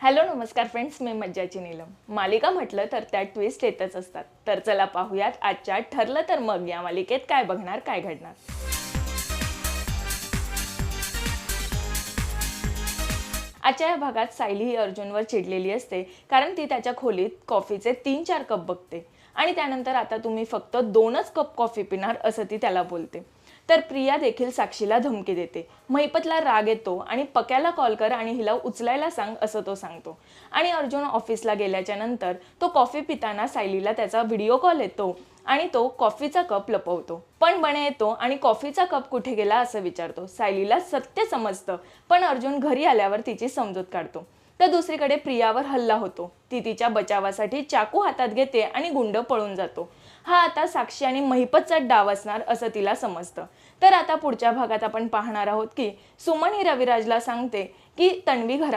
Hello नमस्कार friends मी मज्जाची नीलम. मालिका म्हटलं तर त्या ट्विस्ट येतच असतात. तर चला पाहूयात आजच्या ठरलं तर मग या मालिकेत काय बघणार काय घडणार. आजच्या या भागात सायली ही अर्जुनवर चिडलेली असते कारण ती त्याच्या खोलीत कॉफीचे तीन चार कप बघते. आणि त्यानंतर आता तुम्ही फक्त दोनच कप कॉफी पिणार असं ती त्याला बोलते. तर प्रिया देखील साक्षीला धमकी देते. महिपतला राग येतो आणि पक्याला कॉल कर आणि हिला उचलायला सांग असं तो सांगतो. आणि अर्जुन ऑफिसला गेल्याच्यानंतर तो कॉफी पिताना सायलीला त्याचा व्हिडिओ कॉल येतो आणि तो कॉफीचा कप लपवतो. पण बने येतो आणि कॉफीचा कप कुठे गेला असं विचारतो. सायलीला सत्य समजतं पण अर्जुन घरी आल्यावर तिची समजूत काढतो. तर दुसरीकडे प्रियावर हल्ला होतो. ती तिच्या बचावासाठी चाकू हातात घेते आणि गुंड पळून जातो. हा आता साक्षी आणि महिपतचा डाव असणार असं तिला समजतं. तर आता पुढच्या भागात आपण पाहणार आहोत की सुमन ही रविराजला सांगते की तन्वी घरात